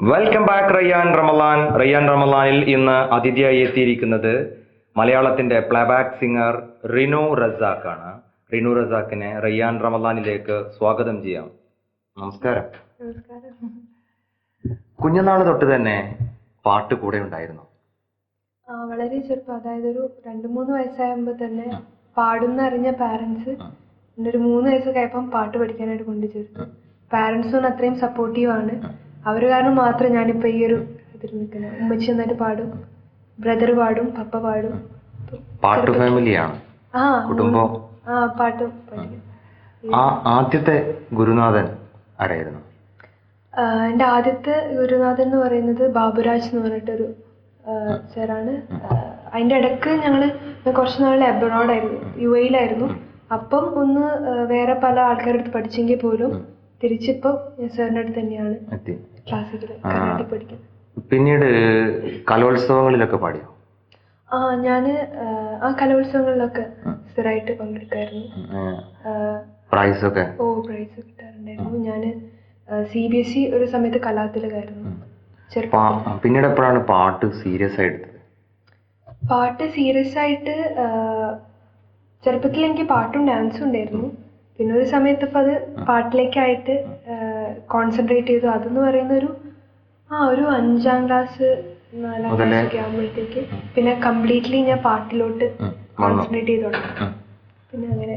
Welcome back Rayyan Ramalan Rayyan റമലാനിൽ ഇന്ന് അതിഥിയായി എത്തിയിരിക്കുന്നത് മലയാളത്തിന്റെ പ്ലേബാക്ക് സിംഗർ റിനു റസാഖാണ് റിനു റസാഖിനെ റയ്യാൻ റമലാനിലേക്ക് സ്വാഗതം ചെയ്യാം. നമസ്കാരം. കുഞ്ഞുനാൾ തൊട്ട് തന്നെ പാട്ട് കൂടെ ഉണ്ടായിരുന്നു. വളരെ ചെറുപ്പം അതായത് ഒരു രണ്ട് മൂന്ന് വയസ്സാകുമ്പോൾ തന്നെ പാടുന്ന അറിഞ്ഞ പാരൻസ് എന്റെ ഒരു മൂന്ന് വയസ്സൊക്കെ ആയപ്പം പാട്ട് പഠിക്കാനായിട്ട് കൊണ്ടുചേർത്തു. പാരൻസും അത്രയും സപ്പോർട്ടീവ് ആണ്. അവർ കാരണം മാത്രം ഞാനിപ്പോൾ ഈ ഒരു ഇതിൽ നിൽക്കുന്നത്. ഉമ്മച്ചി നന്നായിട്ട് പാടും. ബ്രദർ പാടും പപ്പ പാടും. പാട്ട് ഫാമിലിയാണ് ആ കുടുംബം. ആ പാട്ട് ആ ആദ്യത്തെ ഗുരുനാഥൻ ആരായിരുന്നു? എന്റെ എന്റെ ആദ്യത്തെ ഗുരുനാഥൻ എന്ന് പറയുന്നത് ബാബുരാജ് എന്ന് പറഞ്ഞിട്ടൊരു സാറാണ്. അതിന്റെ ഇടയ്ക്ക് ഞങ്ങൾ കുറച്ച് നാൾ എബ്രോഡായിരുന്നു യു എയിലായിരുന്നു. അപ്പം ഒന്ന് വേറെ പല ആൾക്കാരുടെ അടുത്ത് പഠിച്ചെങ്കിൽ പോലും തിരിച്ചിപ്പോൾ സാറിന്റെ അടുത്ത് തന്നെയാണ് എത്തി. ക്ലാസിക്കൽ ആ. പഠിക്കുന്നത് പിന്നീട് കലോത്സവങ്ങളിലൊക്കെ പാടിയോ? ആ ഞാൻ ആ കലോത്സവങ്ങളിലൊക്കെ സ്ഥിരമായിട്ട് പങ്കെടുക്കായിരുന്നു. പ്രൈസൊക്കെ? ഓ പ്രൈസ് കിട്ടാറുണ്ടായിരുന്നു. ഞാൻ സി ബി എസ് ഇ ഒരു സമയത്ത് കലാത്തിലകായിരുന്നു. പിന്നീട് എപ്പോഴാണ് പാട്ട് സീരിയസ് ആയിട്ട് പാട്ട് സീരിയസ് ആയിട്ട് ചെറുപ്പത്തിൽ എനിക്ക് പാട്ടും ഡാൻസും ഉണ്ടായിരുന്നു. പിന്നെ ഒരു സമയത്ത് ഇപ്പം അത് പാട്ടിലേക്കായിട്ട് കോൺസെൻട്രേറ്റ് ചെയ്തു. അതെന്ന് പറയുന്ന ഒരു ആ ഒരു അഞ്ചാം ക്ലാസ് നാലാം? ക്ലാസ് ഒക്കെ ആകുമ്പോഴത്തേക്ക് പിന്നെ കംപ്ലീറ്റ്ലി ഞാൻ പാട്ടിലോട്ട്. കോൺസെൻട്രേറ്റ് ചെയ്ത് തുടങ്ങി. പിന്നെ അങ്ങനെ.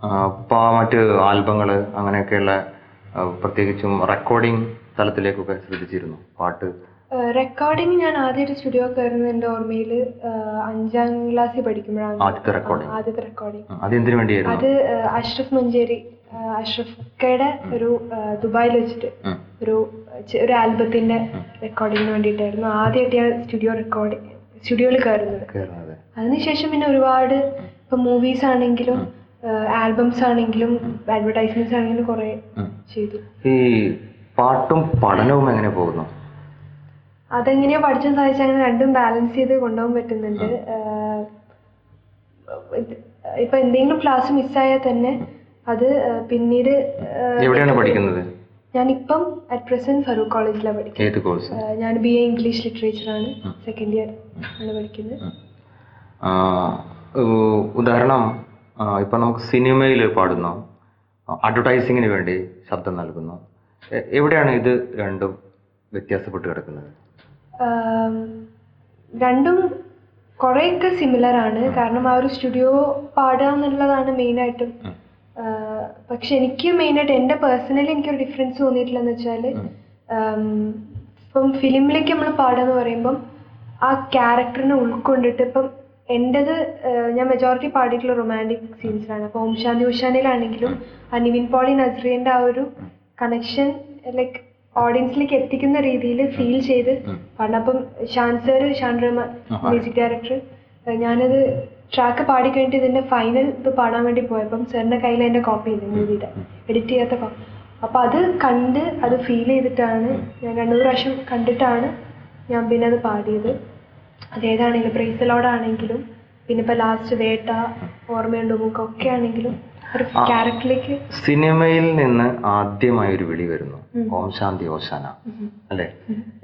അപ്പോ മറ്റു ആ മറ്റ് ആൽബങ്ങൾ അങ്ങനെയൊക്കെയുള്ള പ്രത്യേകിച്ചും റെക്കോർഡിംഗ് തലത്തിലേക്കൊക്കെ ശ്രദ്ധിച്ചിരുന്നു. പാട്ട് റെക്കോർഡിങ് ഞാൻ ആദ്യമായിട്ട് സ്റ്റുഡിയോ കയറുന്നത് എന്റെ ഓർമ്മയിൽ അഞ്ചാം ക്ലാസ്സിൽ പഠിക്കുമ്പോഴാണ്. ആദ്യത്തെ റെക്കോർഡിംഗ് ആദ്യത്തെ റെക്കോർഡിങ് ഉം, അതെന്തിനു വേണ്ടിയായിരുന്നു? അത് അഷ്റഫ് മഞ്ചേരി അഷ്റഫ് അഷ്റഫ്ക്കയുടെ ഒരു ദുബായിൽ വെച്ചിട്ട് ഒരു ഒരു ആൽബത്തിന്റെ റെക്കോർഡിങ്ങിന് വേണ്ടിയിട്ടായിരുന്നു ആദ്യമായിട്ട് ഞാൻ സ്റ്റുഡിയോ റെക്കോർഡ് സ്റ്റുഡിയോയിൽ കയറുന്നത്. അതിനുശേഷം പിന്നെ ഒരുപാട് ഇപ്പൊ മൂവീസ് ആണെങ്കിലും ആൽബംസ് ആണെങ്കിലും അഡ്വർടൈസ്മെന്റ്സ് ആണെങ്കിലും കുറെ ചെയ്തു. ഈ പാട്ടും പഠനവും എങ്ങനെ പോകുന്നു? അതെങ്ങനെയോ പഠിച്ചു സാധിച്ചാൽ അങ്ങനെ രണ്ടും ബാലൻസ് ചെയ്ത് കൊണ്ടുപോകാൻ പറ്റുന്നുണ്ട്. ഇപ്പൊ എന്തെങ്കിലും ക്ലാസ് മിസ്സായാൽ തന്നെ അത് പിന്നീട് എവിടെയാണ് പഠിക്കുന്നത്? ഞാനിപ്പം അറ്റ് പ്രസന്റ് ഫറൂഖ് കോളേജിലാണ് പഠിക്കുന്നത്. ഞാൻ ബി എ ഇംഗ്ലീഷ് ലിറ്ററേച്ചർ ആണ് സെക്കൻഡ് ഇയർ ആണ് പഠിക്കുന്നത്. ഉദാഹരണം ഇപ്പൊ നമുക്ക് സിനിമയിൽ പാടുന്നു. അഡ്വർടൈസിങ്ങിന് വേണ്ടി ശബ്ദം നൽകുന്നു. എവിടെയാണ് ഇത് രണ്ടും വ്യത്യാസപ്പെട്ട് കിടക്കുന്നത്? രണ്ടും കുറേയൊക്കെ സിമിലർ ആണ്. കാരണം ആ ഒരു സ്റ്റുഡിയോ പാടുക എന്നുള്ളതാണ് മെയിനായിട്ടും. പക്ഷെ എനിക്ക് മെയിനായിട്ട് എന്റെ പേഴ്സണലി എനിക്കൊരു ഡിഫറൻസ് തോന്നിയിട്ടില്ലെന്ന് വെച്ചാൽ ഇപ്പം ഫിലിമിലേക്ക് നമ്മൾ പാടുക എന്ന് പറയുമ്പം ആ ക്യാരക്ടറിനെ ഉൾക്കൊണ്ടിട്ട് ഇപ്പം എന്റെത് ഞാൻ മെജോറിറ്റി പാടിയിട്ടുള്ള റൊമാന്റിക് സീൻസിലാണ് അപ്പോൾ ഓം ശാന്തി ഉഷാനിലാണെങ്കിലും ആ നിവിൻ പോളി നസ്രിയന്റെ ആ ഒരു കണക്ഷൻ ലൈക്ക് ഓഡിയൻസിലേക്ക് എത്തിക്കുന്ന രീതിയിൽ ഫീൽ ചെയ്ത് പാടണം അപ്പം Shan sir Shan Rahman. Music director ഞാനത് ട്രാക്ക് പാടി കഴിഞ്ഞിട്ട് ഇതിന്റെ ഫൈനൽ ഇത് പാടാൻ വേണ്ടി പോയപ്പം സാറിന്റെ കയ്യിൽ അതിന്റെ കോപ്പി ഉണ്ട് മൂവിയുടെ എഡിറ്റ് ചെയ്യാത്ത കോപ്പി അപ്പൊ അത് കണ്ട് അത് ഫീൽ ചെയ്തിട്ടാണ് ഞാൻ രണ്ടു പ്രാവശ്യം കണ്ടിട്ടാണ് ഞാൻ പിന്നെ അത് പാടിയത് അതേതാണെങ്കിലും പ്രൈസലോടാണെങ്കിലും പിന്നെ ഇപ്പൊ ലാസ്റ്റ് വേട്ട ഓർമ്മയുണ്ട് ബുക്ക് ഒക്കെ ആണെങ്കിലും ഒരു. ക്യാരക്ടറിലേക്ക് സിനിമയിൽ നിന്ന് ആദ്യമായി ഒരു വിളി വരുന്നു. ഓം ശാന്തി ഓശാന. അല്ലേ?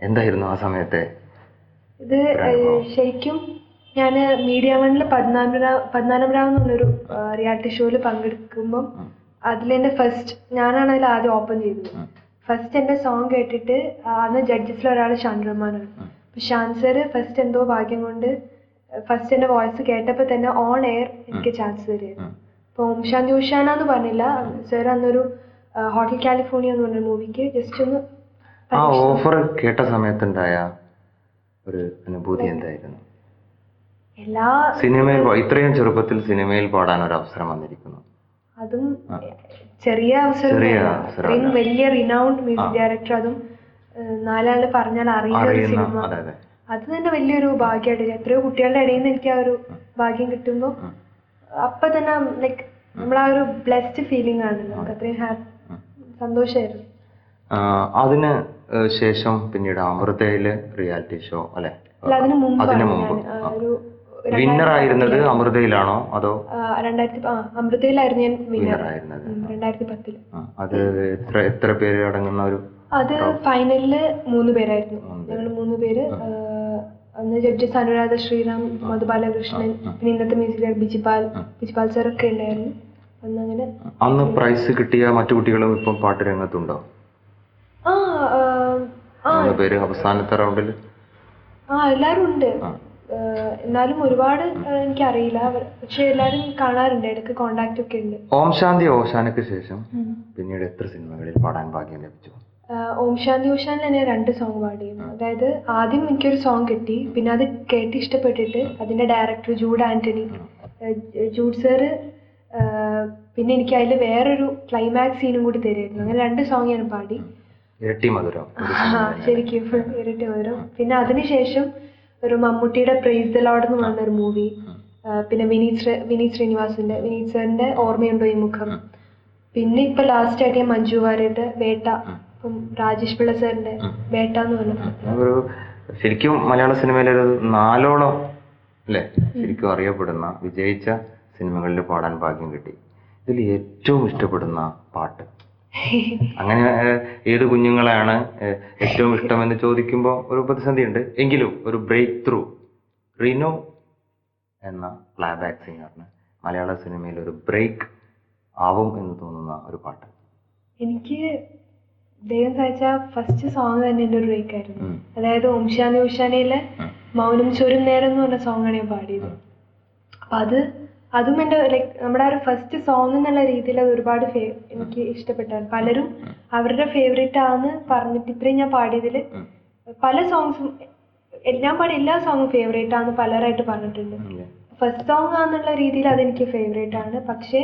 എന്തായിരുന്നു ആ സമയത്തെ ഇത് ശരിക്കും ഞാൻ മീഡിയ വണ്ണിൽ പതിനാലാം പതിനാലാം രാവ് എന്നുള്ളൊരു റിയാലിറ്റി ഷോയിൽ പങ്കെടുക്കുമ്പം അതിലെന്റെ ഫസ്റ്റ് ഞാനാണ് അതിൽ ആദ്യം ഓപ്പൺ ചെയ്തത്. ഫസ്റ്റ് എന്റെ സോങ് കേട്ടിട്ട് അന്ന് ജഡ്ജസിൽ ഒരാൾ ഷാൻ റഹ്മാനാണ്. അപ്പോൾ ഷാൻ സർ ഫസ്റ്റ് എന്തോ ഭാഗ്യം കൊണ്ട് ഫസ്റ്റ് എന്റെ വോയിസ് കേട്ടപ്പോൾ തന്നെ ഓൺ എയർ എനിക്ക് ചാൻസ് തരുമായിരുന്നു. അപ്പോൾ ഓം ശാന്തി ഉഷാന എന്ന് പറഞ്ഞില്ല. സർ അന്നൊരു ഹോട്ടൽ കാലിഫോർണിയ എന്ന് പറഞ്ഞ മൂവിക്ക് ജസ്റ്റ് ഒന്ന് ആ ഓഫർ കേട്ട സമയത്തുണ്ടായ ഒരു അനുഭൂതി എന്തായിരുന്നു? എല്ലാ സിനിമയിൽ ഇത്രയും ചെറുപ്പത്തിൽ സിനിമയിൽ പാടാൻ ഒരു അവസരം വന്നിരിക്കുന്നു. അതും ചെറിയ അവസരം. വലിയ റിനൗണ്ട് മ്യൂസിക് ഡയറക്ടർ അതും നാലാൾ പറഞ്ഞാൽ അറിയുന്ന ഒരു സിനിമ. അതെ തന്നെ വലിയൊരു ഭാഗ്യമായിട്ട് എത്രയോ കുട്ടികളുടെ ഇടയിൽ നിന്ന് എനിക്ക് ആ ഒരു ഭാഗ്യം കിട്ടുമ്പോൾ അപ്പൊ തന്നെ ലൈക്ക് നമ്മൾ ആ ഒരു ബ്ലെസ്ഡ് ഫീലിംഗ് ആണ്. നമുക്ക് അത്രയും ഹാപ്പി. സന്തോഷമായിരുന്നു അതിന് ശേഷം പിന്നീട് അമൃതയിൽ റിയാലിറ്റി ഷോ അല്ലെ? അതിനു മുമ്പ് വിന്നർ ആയിരുന്നത് അമൃതയിലാണോ അതോ? രണ്ടായിരത്തി അമൃതയിലായിരുന്നു ഞാൻ വിന്നർ വിന്നർ ആയിരുന്നത്. രണ്ടായിരത്തി പത്തിൽ. അത് എത്ര എത്ര പേര് അടങ്ങുന്ന ഒരു അത് ഫൈനലിൽ മൂന്ന് പേരായിരുന്നു. ഞങ്ങൾ മൂന്ന് പേര് അന്ന് ജഡ്ജസ് അനുരാധ ശ്രീറാം മധുബാലകൃഷ്ണൻ പിന്നെ ഇന്നത്തെ മ്യൂസിക് ബിജിപാൽ ബിജിപാൽ സാർ ഒക്കെ ഉണ്ടായിരുന്നു. അന്ന് പ്രൈസ് കിട്ടിയ മറ്റു കുട്ടികളും ഇപ്പം പാട്ട് രംഗത്തുണ്ടോ മൂന്ന് പേര് അവസാനത്തെ റൗണ്ടിൽ ആ എല്ലാരും ഉണ്ട്. എന്നാലും ഒരുപാട് എനിക്കറിയില്ല. പക്ഷെ എല്ലാരും കാണാറുണ്ട്. ഇടയ്ക്ക് കോണ്ടാക്ട് ഒക്കെ ഉണ്ട്. ഓം ശാന്തി ഓശാനക്ക് ശേഷം പിന്നീട് എത്ര സിനിമകളിൽ പാടാൻ ഭാഗ്യം ലഭിച്ചു? ഓം ശാന്തി ഓശാനിൽ തന്നെ രണ്ട് സോങ് പാടിയിരുന്നു. അതായത് ആദ്യം എനിക്കൊരു സോങ് കിട്ടി. പിന്നെ അത് കേട്ട് ഇഷ്ടപ്പെട്ടിട്ട് അതിന്റെ ഡയറക്ടർ ജൂഡ് ആന്റണി ജൂഡ് സാറ് പിന്നെ എനിക്ക് അതിൽ വേറൊരു ക്ലൈമാക്സ് സീനും കൂടി തരുമായിരുന്നു. അങ്ങനെ രണ്ട് സോങ് ഞാൻ പാടി. ഇരട്ടി മധുരം. ശരിക്കും ഇരട്ടി മധുരം. പിന്നെ അതിനുശേഷം ഒരു മമ്മൂട്ടിയുടെ പ്രൈസ് ദ ലോഡ് എന്ന് പറഞ്ഞ ഒരു മൂവി പിന്നെ വിനീത് വിനീത് ശ്രീനിവാസിന്റെ വിനീത് സാറിന്റെ ഓർമ്മയുണ്ടോ ഈ മുഖം? പിന്നെ ഇപ്പൊ ലാസ്റ്റ് ആയിട്ട് ഞാൻ മഞ്ജു വാര്യരുടെ വേട്ട ഇപ്പം രാജേഷ് പിള്ള സാറിന്റെ വേട്ട എന്ന് പറഞ്ഞ ശരിക്കും മലയാള സിനിമയിലെ ഒരു നാലോളം അല്ലേ? ശരിക്കും അറിയപ്പെടുന്ന വിജയിച്ച സിനിമകളിൽ പാടാൻ ഭാഗ്യം കിട്ടി. ഇതിൽ ഏറ്റവും ഇഷ്ടപ്പെടുന്ന പാട്ട്. അങ്ങനെ ഏത് കുഞ്ഞുങ്ങളെയാണ് ഏറ്റവും ഇഷ്ടമെന്ന് ചോദിക്കുമ്പോൾ ഒരു പ്രതിസന്ധി ഉണ്ട് എങ്കിലും ഒരു ബ്രേക്ക് ത്രൂ റിനോ എന്ന പ്ലാബാക്ക് സിംഗറിന് മലയാള സിനിമയിൽ ഒരു ബ്രേക്ക് ആവും എന്ന് തോന്നുന്ന ഒരു പാട്ട്. എനിക്ക് ദൈവം സഹിച്ച ഫസ്റ്റ് സോങ് തന്നെ എന്റെ ഒരു ബ്രേക്ക് ആയിരുന്നു. അതായത് ഓംശാനി ഉഷാനയിലെ. മൗനം ചൊരും നേരം എന്ന് പറഞ്ഞ സോങ്ങാണ് ഞാൻ പാടിയത്. അപ്പൊ അത് അതും എന്റെ ലൈക്ക് നമ്മുടെ ആ ഒരു ഫസ്റ്റ് സോങ് എന്നുള്ള രീതിയിൽ അത് ഒരുപാട് ഫേ- എനിക്ക് ഇഷ്ടപ്പെട്ടാണ്. പലരും അവരുടെ ഫേവറേറ്റ് ആണെന്ന് പറഞ്ഞിട്ട് ഇത്രയും ഞാൻ പാടിയതിൽ പല സോങ്സും ഞാൻ പാടിയ എല്ലാ സോങ്ങും ഫേവറേറ്റ് ആണെന്ന് പലരായിട്ട് പറഞ്ഞിട്ടുണ്ട്. ഫസ്റ്റ് സോങ് ആണെന്നുള്ള രീതിയിൽ അതെനിക്ക് ഫേവറേറ്റ് ആണ്. പക്ഷേ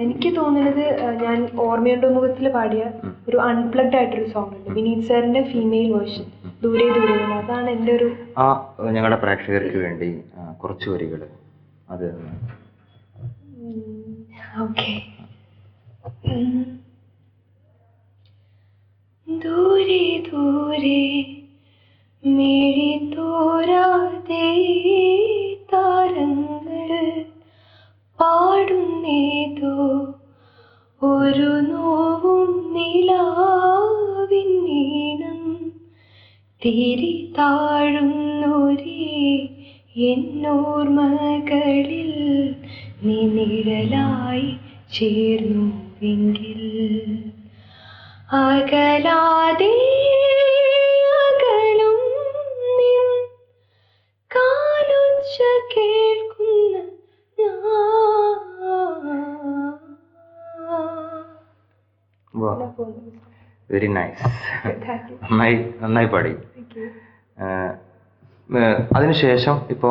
എനിക്ക് തോന്നുന്നത് ഞാൻ ഓർമ്മയുണ്ട് മുഖത്തിൽ പാടിയ ഒരു അൺപ്ലഗ്ഡ് ആയിട്ടൊരു സോങ് ഉണ്ട്. വിനീത് സാറിന്റെ ഫീമെയിൽ വേർഷൻ ദൂരെ ദൂരെ. അതാണ് എന്റെ ഒരു ആ ഞങ്ങളുടെ പ്രേക്ഷകർക്ക് വേണ്ടി കുറച്ച് വരികൾ അത് ഓക്കെ. ദൂരെ ദൂരെ മിഴി തോരാതെ താരങ്ങൾ പാടുന്നേതോ ഒരു നോവും നിലാവിൻ നീണം തിരി താഴുന്നൊരേ എന്നോർമകളിൽ നീ നിഴലായി ചേർന്നുവെങ്കിൽ അകലാതെ അകലും കാലൊച്ച കേൾക്കുന്ന വെരി നൈസ് നന്നായി നന്നായി പാടി. അതിനുശേഷം ഇപ്പോ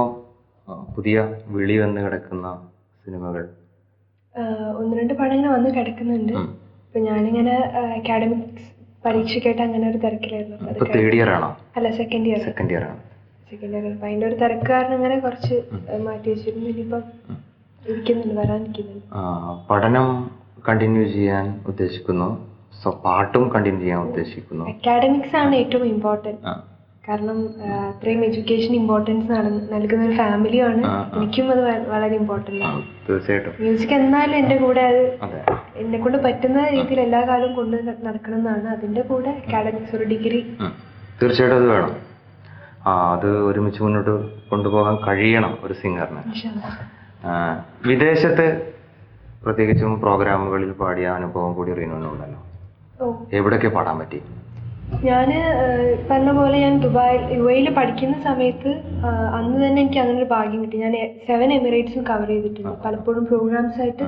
പുതിയ വിളി വന്ന് കിടക്കുന്ന സിനിമകൾ. ഒന്ന് രണ്ട് പടം ഇങ്ങനെ വന്ന് കിടക്കുന്നുണ്ട്. ഇപ്പൊ ഞാനിങ്ങനെ അക്കാഡമിക്സ് പരീക്ഷയ്ക്കായിട്ട് അങ്ങനെ ഒരു തിരക്കിലായിരുന്നു. തേർഡ് ഇയർ ആണോ? അല്ല സെക്കൻഡ് ഇയർ സെക്കൻഡ് ഇയർ ആണ്. സെക്കൻഡ് ഇയർ അപ്പൊ അതിന്റെ ഒരു തിരക്ക് കാരണം അങ്ങനെ കുറച്ച് മാറ്റി വെച്ചിരുന്നു. ഇനിയിപ്പം ഇരിക്കുന്നുണ്ട് വരാനിരിക്കുന്നുണ്ട്. പഠനം കണ്ടിന്യൂ ചെയ്യാൻ ഉദ്ദേശിക്കുന്നു. സോ പാട്ടും കണ്ടിന്യൂ ചെയ്യാൻ ഉദ്ദേശിക്കുന്നു. അക്കാഡമിക്സ് ആണ് ഏറ്റവും ഇമ്പോർട്ടന്റ് കാരണം അത്രയും എഡ്യൂക്കേഷൻ ഇമ്പോർട്ടൻസ് നൽകുന്ന ഒരു ഫാമിലിയാണ്. എനിക്കും അത് വളരെ ഇമ്പോർട്ടന്റ് ആണ്. തീർച്ചയായിട്ടും. മ്യൂസിക് എന്നാലും എന്റെ കൂടെ അത് എന്നെ കൊണ്ട് പറ്റുന്ന രീതിയിൽ എല്ലാ കാലവും കൊണ്ട് നടക്കണം എന്നാണ് അതിന്റെ കൂടെ അക്കാഡമിക്സ് ഒരു ഡിഗ്രി. തീർച്ചയായിട്ടും അത് വേണം. അത് ഒരുമിച്ച് മുന്നോട്ട് കൊണ്ടുപോകാൻ കഴിയണം ഒരു സിംഗറിന്. വിദേശത്ത് പ്രത്യേകിച്ചും പ്രോഗ്രാമുകളിൽ പാടിയ അനുഭവം കൂടി റീനുവിനുണ്ടല്ലോ ഓ. എവിടെയൊക്കെ പാടാൻ പറ്റി? ഞാൻ പറഞ്ഞ പോലെ ഞാൻ ദുബായ് യു എയിൽ പഠിക്കുന്ന സമയത്ത് അന്ന് തന്നെ എനിക്ക് അങ്ങനെ ഒരു ഭാഗ്യം കിട്ടി. ഞാൻ സെവൻ എമിറേറ്റ്സും കവർ ചെയ്തിട്ടുണ്ട്. പലപ്പോഴും പ്രോഗ്രാംസ് ആയിട്ട്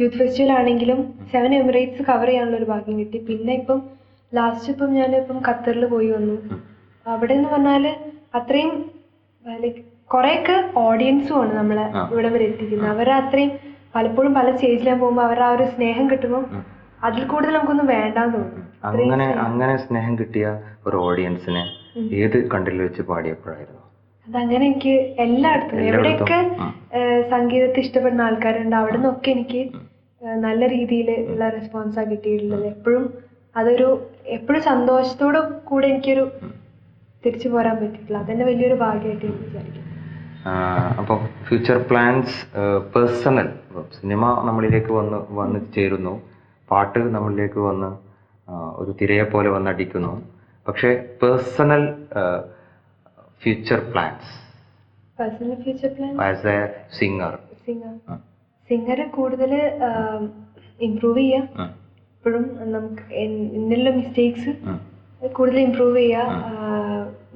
യൂത്ത് ഫെസ്റ്റിവൽ ആണെങ്കിലും സെവൻ എമിറേറ്റ്സ് കവർ ചെയ്യാനുള്ള ഒരു ഭാഗ്യം കിട്ടി. പിന്നെ ഇപ്പം ലാസ്റ്റ് ഇപ്പം ഞാൻ ഇപ്പം ഖത്തറിൽ പോയി വന്നു. അവിടെ എന്ന് പറഞ്ഞാൽ അത്രയും ലൈക്ക് കുറേയൊക്കെ ഓഡിയൻസും ആണ് നമ്മളെ. ഇവിടെ വരെ എത്തിക്കുന്നത്. അവരെ അത്രയും പലപ്പോഴും പല സ്റ്റേജിൽ പോകുമ്പോൾ അവരുടെ ആ ഒരു സ്നേഹം കിട്ടുമ്പോൾ അതിൽ കൂടുതൽ നമുക്കൊന്നും വേണ്ടാന്ന് തോന്നും. അങ്ങനെ അങ്ങനെ സ്നേഹം കിട്ടിയ ഒരു ഓഡിയൻസിനെ ഏത് കണ്ടിൽ വെച്ച് പാടിയപ്പോഴായിരുന്നു? അതങ്ങനെ എനിക്ക് എല്ലായിടത്തും എവിടെയൊക്കെ സംഗീതത്തെ ഇഷ്ടപ്പെടുന്ന ആൾക്കാരുണ്ട് അവിടെ നിന്നൊക്കെ എനിക്ക് നല്ല രീതിയിൽ ഉള്ള റെസ്പോൺസാണ് കിട്ടിയിട്ടുള്ളത്. എപ്പോഴും അതൊരു എപ്പോഴും സന്തോഷത്തോടെ കൂടെ എനിക്കൊരു തിരിച്ചു പോരാൻ പറ്റിയിട്ടില്ല. അതെന്നെ വലിയൊരു ഭാഗ്യമായിട്ട് ഞാൻ വിചാരിക്കും അപ്പോൾ ഫ്യൂച്ചർ പ്ലാൻസ് പേഴ്സണൽ സിനിമ നമ്മളിലേക്ക് വന്ന് വന്ന് ചേരുന്നു. പാട്ട് നമ്മളിലേക്ക് വന്ന് ഒരു തിരയെ പോലെ വന്നടിക്കുന്നു. പക്ഷേ personal future plans personal future plan as a singer singer singer കൂടുതൽ ഇമ്പ്രൂവ് ചെയ്യുക ഇപ്പോഴും നമുക്ക് എന്തെല്ലാം മിസ്റ്റേക്സ് കൂടുതൽ ഇമ്പ്രൂവ് ചെയ്യുക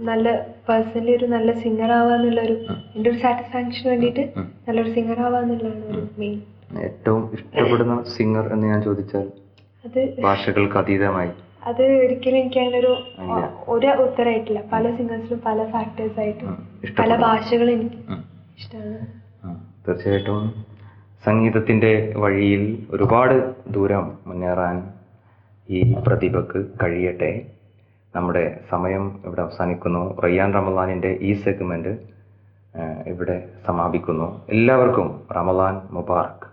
നല്ല പേഴ്സണലി ഒരു നല്ല സിംഗർ ആവുക എന്നുള്ളൊരു എന്റെ ഒരു സാറ്റിസ്ഫാക്ഷന് വേണ്ടിയിട്ട് നല്ലൊരു സിംഗർ ആവാന്നുള്ളതാണ് ഒരു മെയിൻ ഏറ്റവും ഇഷ്ടപ്പെടുന്ന സിംഗർ എന്ന് ഞാൻ ചോദിച്ചാൽ ഭാഷകൾക്ക് അതീതമായി. അത് ഒരിക്കലും എനിക്ക് അങ്ങനെ ഒരു ഒരു ഉത്തരമായിട്ടില്ല പല സിംഗേഴ്സിലും പല ഫാക്ടേഴ്സ് ആയിട്ട് പല ഭാഷകൾ എനിക്ക്. ഇഷ്ടമാണ്. തീർച്ചയായിട്ടും. സംഗീതത്തിന്റെ വഴിയിൽ ഒരുപാട് ദൂരം മുന്നേറാൻ ഈ പ്രതിഭക്ക് കഴിയട്ടെ. നമ്മുടെ സമയം ഇവിടെ അവസാനിക്കുന്നു. റയ്യാൻ റമലാനിന്റെ ഈ സെഗ്മെന്റ് ഇവിടെ സമാപിക്കുന്നു. എല്ലാവർക്കും റമലാൻ മുബാറക്ക്